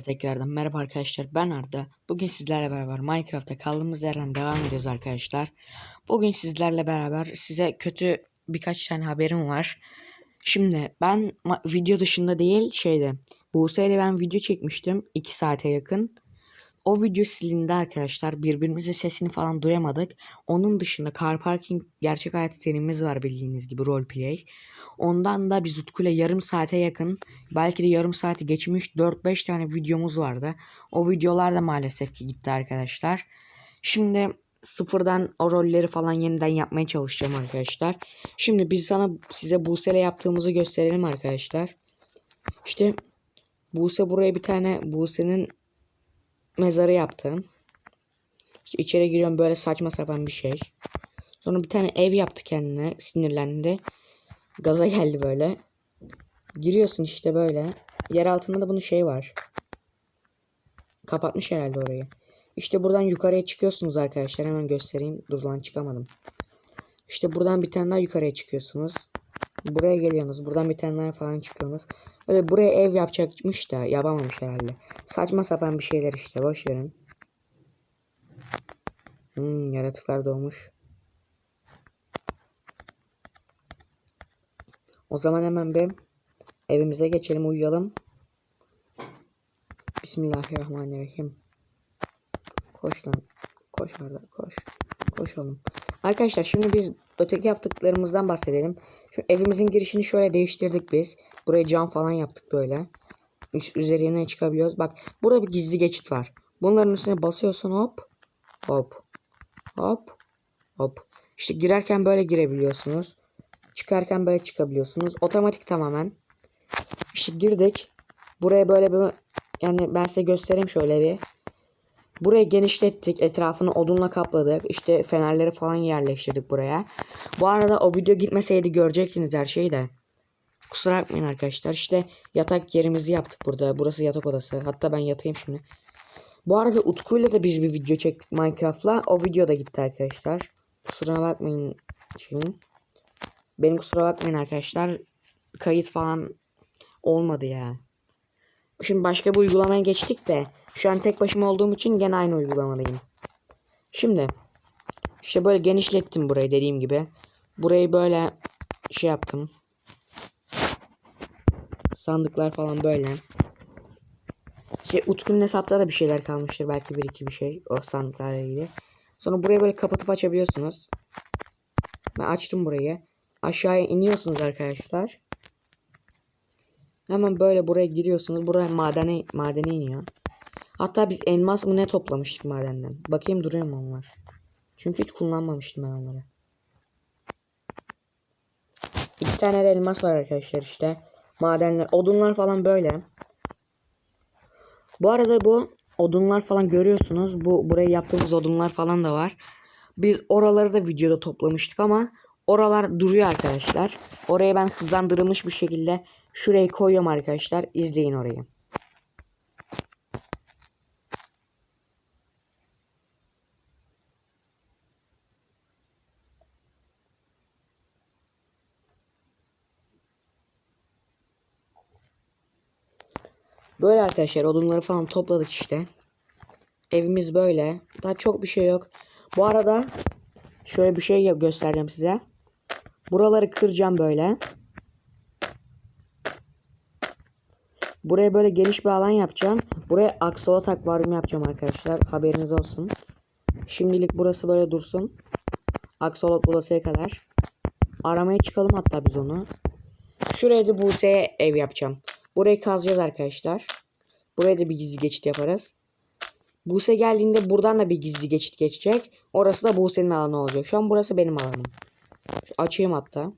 Tekrardan merhaba arkadaşlar ben Arda. Bugün sizlerle beraber Minecraft'ta kaldığımız yerden devam ediyoruz arkadaşlar. Bugün sizlerle beraber size kötü birkaç tane haberim var. Şimdi ben video dışında değil şeyde Buse ile ben video çekmiştim 2 saate yakın. O video silindi arkadaşlar. Birbirimizin sesini falan duyamadık. Onun dışında Car Parking gerçek hayat serimiz var bildiğiniz gibi roleplay. Ondan da biz Utku'yla yarım saate yakın belki de yarım saati geçmiş 4-5 tane videomuz vardı. O videolar da maalesef ki gitti arkadaşlar. Şimdi sıfırdan o rolleri falan yeniden yapmaya çalışacağım arkadaşlar. Şimdi biz sana size Buse'yle yaptığımızı gösterelim arkadaşlar. İşte Buse buraya bir tane Buse'nin mezarı yaptı. İşte içeri giriyorum böyle saçma sapan bir şey. Sonra bir tane ev yaptı kendine sinirlendi. Gaza geldi böyle. Giriyorsun işte böyle. Yer altında da bunun şey var. Kapatmış herhalde orayı. İşte buradan yukarıya çıkıyorsunuz arkadaşlar. Hemen göstereyim. Dur lan çıkamadım. İşte buradan bir tane daha yukarıya çıkıyorsunuz. Buraya geliyorsunuz. Buradan bir tane falan çıkıyorsunuz. Öyle buraya ev yapacakmış da yapamamış herhalde. Saçma sapan bir şeyler işte. Boş verin. Hmm, yaratıklar doğmuş. O zaman hemen bir evimize geçelim uyuyalım. Bismillahirrahmanirrahim. Koş lan. Koş Arda koş. Koş oğlum. Arkadaşlar şimdi biz öteki yaptıklarımızdan bahsedelim. Şu evimizin girişini şöyle değiştirdik biz. Buraya cam falan yaptık böyle. Üst üzerine çıkabiliyoruz. Bak burada bir gizli geçit var. Bunların üstüne basıyorsun hop. Hop. Hop. Hop. İşte girerken böyle girebiliyorsunuz. Çıkarken böyle çıkabiliyorsunuz. Otomatik tamamen. İşte girdik. Buraya böyle bir yani ben size göstereyim şöyle bir. Burayı genişlettik. Etrafını odunla kapladık. İşte fenerleri falan yerleştirdik buraya. Bu arada o video gitmeseydi görecektiniz her şeyi de. Kusura bakmayın arkadaşlar. İşte yatak yerimizi yaptık burada. Burası yatak odası. Hatta ben yatayım şimdi. Bu arada Utku'yla da biz bir video çektik Minecraft'la. O video da gitti arkadaşlar. Kusura bakmayın şeyin. Benim kusura bakmayın arkadaşlar. Kayıt falan olmadı ya. Şimdi başka bir uygulamaya geçtik de şu an tek başıma olduğum için gene aynı uygulamadayım. Şimdi işte böyle genişlettim burayı dediğim gibi. Burayı böyle şey yaptım. Sandıklar falan böyle. Şey Utku'nun hesapta da bir şeyler kalmıştır belki bir iki bir şey o sandıklarla ilgili. Sonra burayı böyle kapatıp açabiliyorsunuz. Ben açtım burayı. Aşağıya iniyorsunuz arkadaşlar. Hemen böyle buraya giriyorsunuz. Buraya madene madene iniyor. Hatta biz elmas mı ne toplamıştık madenden. Bakayım duruyor mu onlar. Çünkü hiç kullanmamıştım ben onları. İki tane de elmas var arkadaşlar işte. Madenler, odunlar falan böyle. Bu arada bu odunlar falan görüyorsunuz. Bu buraya yaptığımız odunlar falan da var. Biz oraları da videoda toplamıştık ama oralar duruyor arkadaşlar. Oraya ben hızlandırılmış bir şekilde şuraya koyuyorum arkadaşlar. İzleyin orayı. Böyle arkadaşlar odunları falan topladık işte. Evimiz böyle. Daha çok bir şey yok. Bu arada şöyle bir şey göstereceğim size. Buraları kıracağım böyle. Buraya böyle geniş bir alan yapacağım. Buraya aksolot akvaryum yapacağım arkadaşlar. Haberiniz olsun. Şimdilik burası böyle dursun. Aksolot bulasıya kadar. Aramaya çıkalım hatta biz onu. Şuraya da Buse'ye ev yapacağım. Burayı kazacağız arkadaşlar. Buraya da bir gizli geçit yaparız. Buse geldiğinde buradan da bir gizli geçit geçecek. Orası da Buse'nin alanı olacak. Şu an burası benim alanım. Şu açayım hatta.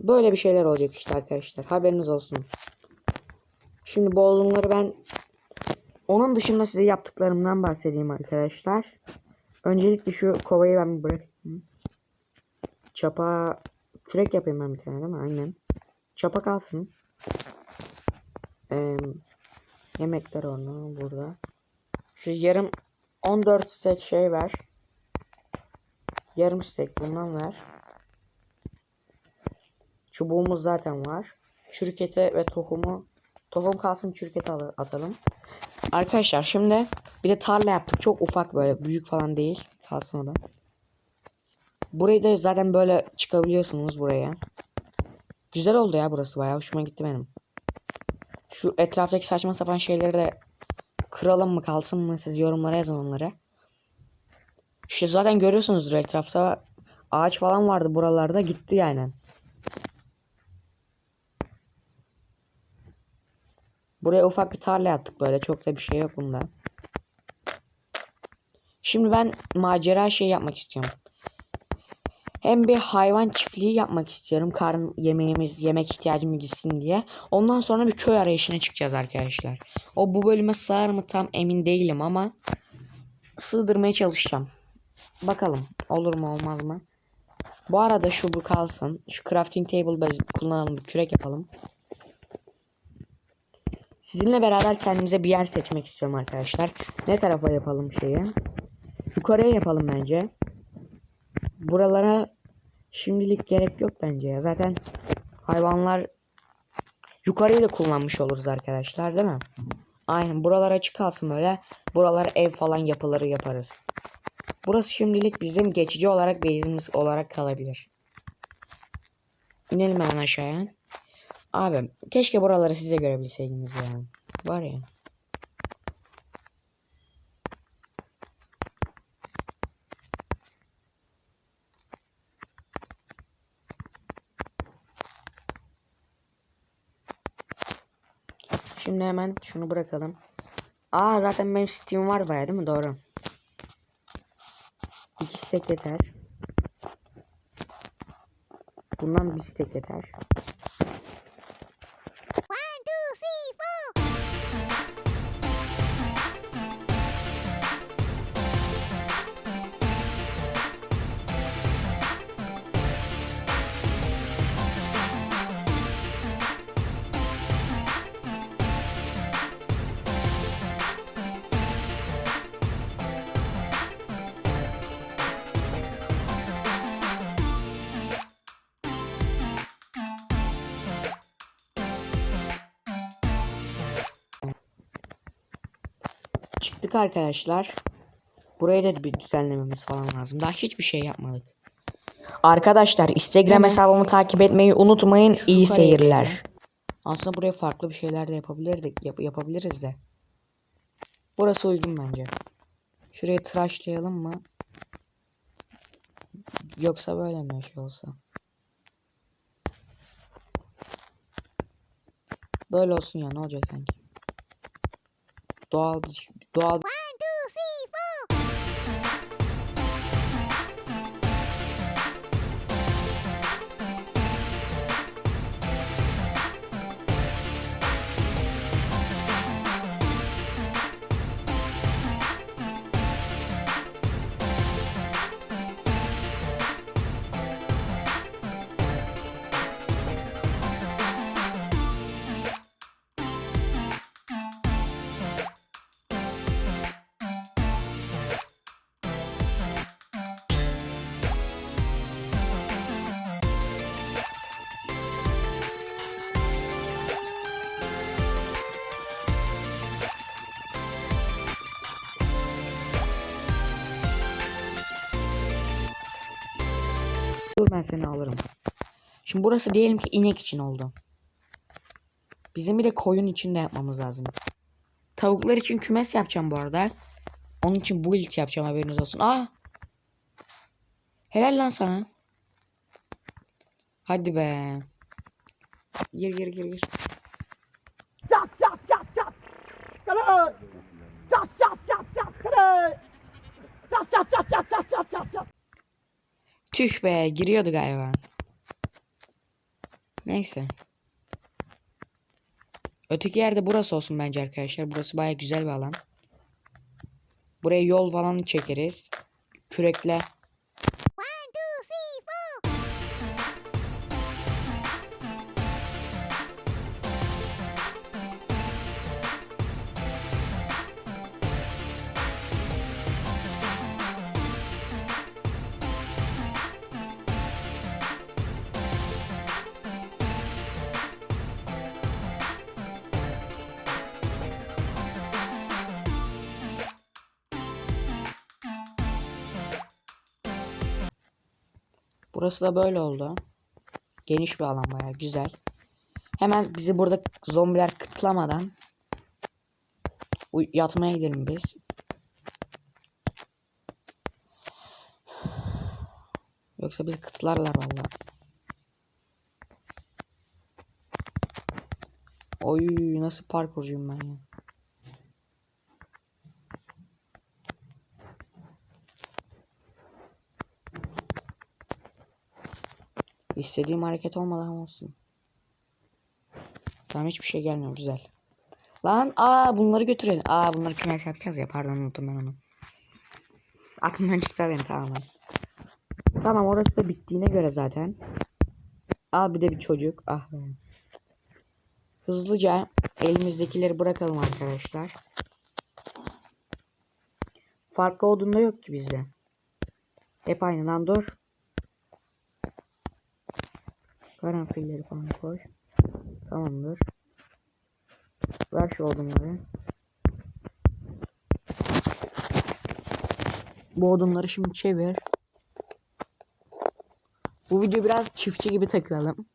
Böyle bir şeyler olacak işte arkadaşlar. Haberiniz olsun. Şimdi bu odunları ben onun dışında size yaptıklarımdan bahsedeyim arkadaşlar. Öncelikle şu kovayı ben bırakayım. Çapa kürek yapayım ben bir tane değil mi? Aynen. Çapa kalsın. Ee, yemekler onu burada. Şu yarım 14 stek şey ver. Yarım stek bundan ver. Çubuğumuz zaten var. Şirkete ve tohumu Tohum kalsın çürüketi al- atalım. Arkadaşlar şimdi bir de tarla yaptık. Çok ufak böyle büyük falan değil. Kalsın o da. Burayı da zaten böyle çıkabiliyorsunuz buraya. Güzel oldu ya burası bayağı hoşuma gitti benim. Şu etraftaki saçma sapan şeyleri de kıralım mı kalsın mı siz yorumlara yazın onları. İşte zaten görüyorsunuzdur etrafta ağaç falan vardı buralarda gitti yani. Buraya ufak bir tarla yaptık böyle çok da bir şey yok bunda. Şimdi ben macera şey yapmak istiyorum. Hem bir hayvan çiftliği yapmak istiyorum. Karın yemeğimiz, yemek ihtiyacımız gitsin diye. Ondan sonra bir köy arayışına çıkacağız arkadaşlar. O bu bölüme sığar mı tam emin değilim ama sığdırmaya çalışacağım. Bakalım olur mu olmaz mı? Bu arada şu bu kalsın. Şu crafting table kullanalım. Kürek yapalım. Sizinle beraber kendimize bir yer seçmek istiyorum arkadaşlar. Ne tarafa yapalım şeyi? Yukarıya yapalım bence. Buralara şimdilik gerek yok bence ya. Zaten hayvanlar yukarıyı da kullanmış oluruz arkadaşlar değil mi? Aynen buralar açık kalsın böyle. Buralar ev falan yapıları yaparız. Burası şimdilik bizim geçici olarak base'imiz olarak kalabilir. İnelim hemen aşağıya. Abi keşke buraları size görebilseydiniz ya. Var ya. Şimdi hemen şunu bırakalım. Aa zaten benim Steam var bayağı değil mi? Doğru. İki stack yeter. Bundan bir stack yeter. Çıktık arkadaşlar. Buraya da bir düzenlememiz falan lazım. Daha hiçbir şey yapmadık. Arkadaşlar Instagram hesabımı takip etmeyi unutmayın. İyi seyirler. Aslında buraya farklı bir şeyler de yapabilirdik. Yap- yapabiliriz de. Burası uygun bence. Şurayı tıraşlayalım mı? Yoksa böyle mi şey olsa? Böyle olsun ya ne olacak sanki? Doğal bir Dur ben seni alırım. Şimdi burası diyelim ki inek için oldu. Bizim bir de koyun için de yapmamız lazım. Tavuklar için kümes yapacağım bu arada. Onun için build yapacağım haberiniz olsun. Aa! Helal lan sana. Hadi be. Gir gir gir gir. Yes, yes, yes, yes. Come on. Yes, yes, yes, yes. Come on. Yes, yes, yes, Tüh be giriyordu galiba. Neyse. Öteki yerde burası olsun bence arkadaşlar. Burası baya güzel bir alan. Buraya yol falan çekeriz. Kürekle. Burası da böyle oldu. Geniş bir alan bayağı güzel. Hemen bizi burada zombiler kıtlamadan yatmaya gidelim biz. Yoksa bizi kıtlarlar vallahi. Oy nasıl parkurcuyum ben ya. İstediğim hareket olmadan olsun. Tamam hiçbir şey gelmiyor güzel. Lan aa bunları götürelim. Aa bunları kümes yapacağız ya pardon unuttum ben onu. Aklımdan çıktı benim tamamen. Tamam orası da bittiğine göre zaten. Al bir de bir çocuk. Ah be. Hızlıca elimizdekileri bırakalım arkadaşlar. Farklı odunda yok ki bizde. Hep aynı lan dur. Karanfilleri falan koy. Tamamdır. Ver şu odunları. Bu odunları şimdi çevir. Bu video biraz çiftçi gibi takılalım.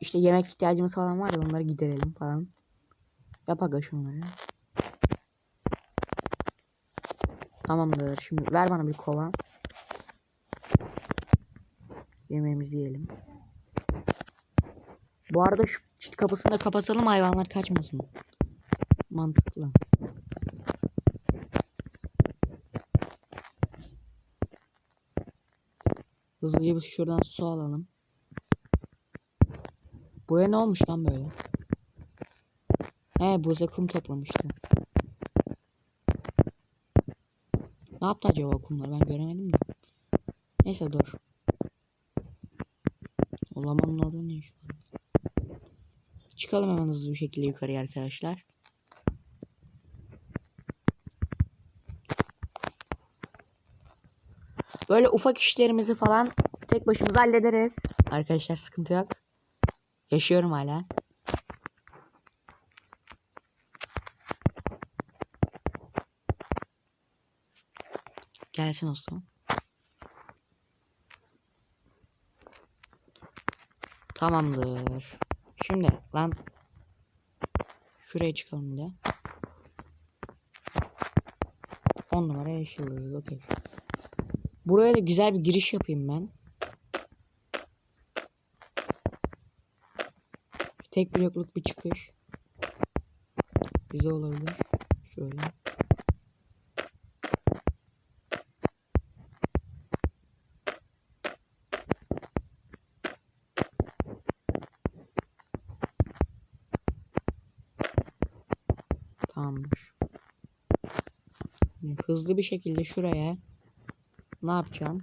İşte yemek ihtiyacımız falan var ya onları giderelim falan. Yap aga şunları. Tamamdır. Şimdi ver bana bir kova. Yemeğimizi yiyelim. Bu arada şu çit kapısını da kapatalım hayvanlar kaçmasın. Mantıklı. Hızlıca bir şuradan su alalım. Buraya ne olmuş lan böyle? He Buse kum toplamıştı. Ne yaptı acaba o kumları ben göremedim de. Neyse dur. O lamanın orada ne iş? Çıkalım hemen hızlı bir şekilde yukarıya arkadaşlar. Böyle ufak işlerimizi falan tek başımıza hallederiz. Arkadaşlar sıkıntı yok. Yaşıyorum hala. Gelsin ustam. Tamamdır. Şimdi lan şuraya çıkalım bir de. 10 numara yeşil yıldız okey. Buraya da güzel bir giriş yapayım ben. Tek blokluk bir çıkış. Güzel olabilir. Şöyle. Tamamdır. Şimdi Hızlı bir şekilde şuraya ne yapacağım?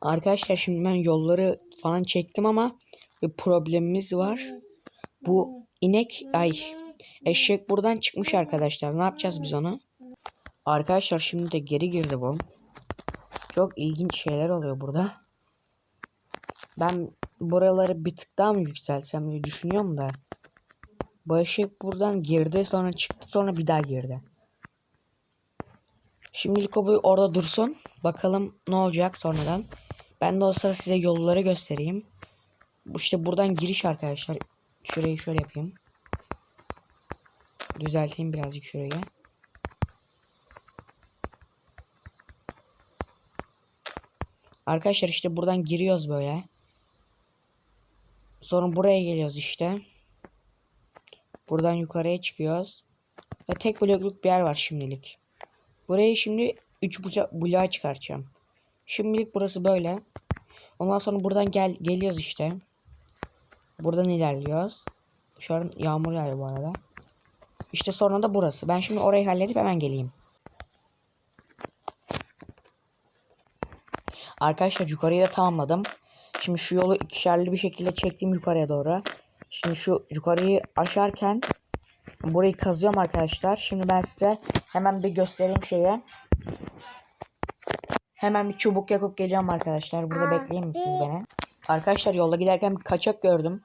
Arkadaşlar şimdi ben yolları falan çektim ama bir problemimiz var. Bu inek ay eşek buradan çıkmış arkadaşlar. Ne yapacağız biz onu? Arkadaşlar şimdi de geri girdi bu. Çok ilginç şeyler oluyor burada. Ben buraları bir tık daha mı yükseltsem diye düşünüyorum da. Bu eşek buradan girdi sonra çıktı sonra bir daha girdi. Şimdilik o bu orada dursun. Bakalım ne olacak sonradan. Ben de o sıra size yolları göstereyim. İşte buradan giriş arkadaşlar. Şurayı şöyle yapayım. Düzelteyim birazcık şurayı. Arkadaşlar işte buradan giriyoruz böyle. Sonra buraya geliyoruz işte. Buradan yukarıya çıkıyoruz. Ve tek blokluk bir yer var şimdilik. Burayı şimdi 3 bloğa çıkartacağım. Şimdilik burası böyle. Ondan sonra buradan gel geliyoruz işte. Buradan ilerliyoruz. Şu an yağmur yağıyor bu arada. İşte sonra da burası. Ben şimdi orayı halledip hemen geleyim. Arkadaşlar yukarıyı da tamamladım. Şimdi şu yolu ikişerli bir şekilde çektim yukarıya doğru. Şimdi şu yukarıyı aşarken burayı kazıyorum arkadaşlar. Şimdi ben size hemen bir göstereyim şeye. Hemen bir çubuk yapıp geliyorum arkadaşlar. Burada bekleyin mi siz beni? Arkadaşlar yolda giderken bir kaçak gördüm.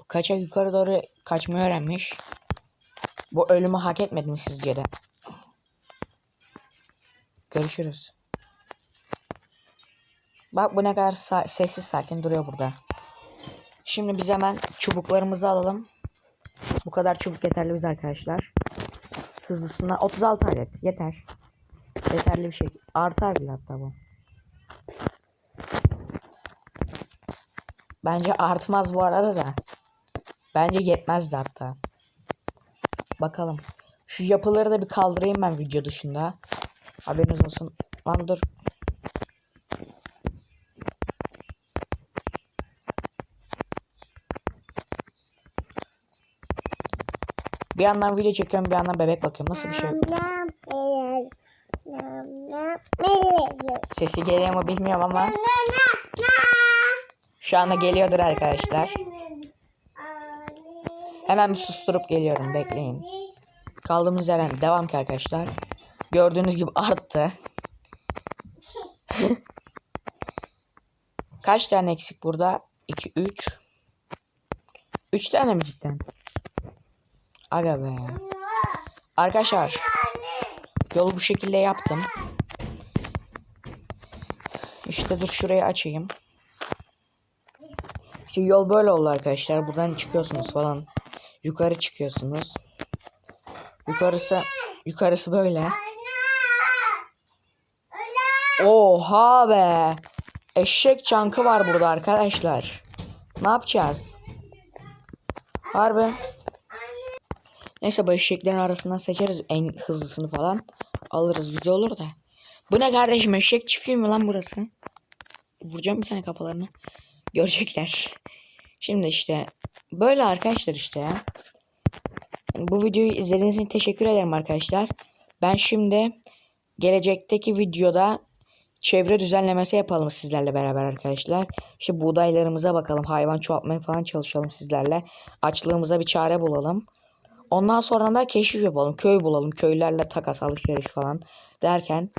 Bu kaçak yukarı doğru kaçmayı öğrenmiş. Bu ölümü hak etmedi mi sizce de? Görüşürüz. Bak bu ne kadar sa- sessiz sakin duruyor burada. Şimdi biz hemen çubuklarımızı alalım. Bu kadar çubuk yeterli biz arkadaşlar. Hızlısına 36 adet yeter. Yeterli bir şey. Artar bile hatta bu. Bence artmaz bu arada da. Bence yetmez de hatta. Bakalım. Şu yapıları da bir kaldırayım ben video dışında. Haberiniz olsun. Lan dur. Bir yandan video çekiyorum bir yandan bebek bakıyorum. Nasıl bir şey? Sesi geliyor mu bilmiyorum ama şu anda geliyordur arkadaşlar. Hemen bir susturup geliyorum bekleyin. Kaldığımız yerden devam ki arkadaşlar. Gördüğünüz gibi arttı. Kaç tane eksik burada? 2 3 3 tane mi cidden? Aga be. Arkadaşlar yolu bu şekilde yaptım. İşte dur şurayı açayım. İşte yol böyle oldu arkadaşlar. Buradan çıkıyorsunuz falan. Yukarı çıkıyorsunuz. Yukarısı yukarısı böyle. Oha be. Eşek çankı var burada arkadaşlar. Ne yapacağız? Harbi. Neyse bu eşeklerin arasından seçeriz en hızlısını falan. Alırız güzel olur da. Bu ne kardeşim eşek çiftliği mi lan burası? Vuracağım bir tane kafalarını. Görecekler. Şimdi işte böyle arkadaşlar işte ya. Bu videoyu izlediğiniz için teşekkür ederim arkadaşlar. Ben şimdi gelecekteki videoda çevre düzenlemesi yapalım sizlerle beraber arkadaşlar. İşte buğdaylarımıza bakalım. Hayvan çoğaltmaya falan çalışalım sizlerle. Açlığımıza bir çare bulalım. Ondan sonra da keşif yapalım. Köy bulalım. Köylerle takas alışveriş falan derken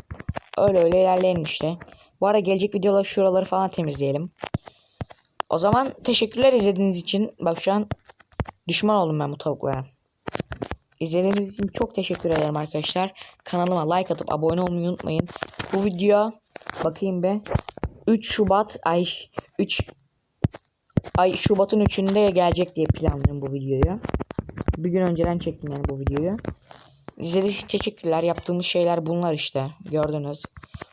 öyle öyle ilerleyelim işte. Bu ara gelecek videolar şuraları falan temizleyelim. O zaman teşekkürler izlediğiniz için. Bak şu an düşman oldum ben bu tavuklara. İzlediğiniz için çok teşekkür ederim arkadaşlar. Kanalıma like atıp abone olmayı unutmayın. Bu video bakayım be 3 Şubat ay 3 ay Şubat'ın 3'ünde gelecek diye planlıyorum bu videoyu. Bir gün önceden çektim yani bu videoyu. İzlediğiniz için teşekkürler. Yaptığımız şeyler bunlar işte. Gördünüz.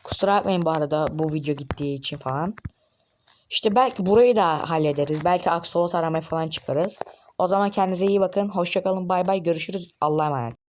Kusura bakmayın bu arada bu video gittiği için falan. İşte belki burayı da hallederiz. Belki aksolot aramaya falan çıkarız. O zaman kendinize iyi bakın. Hoşçakalın. Bay bay. Görüşürüz. Allah'a emanet.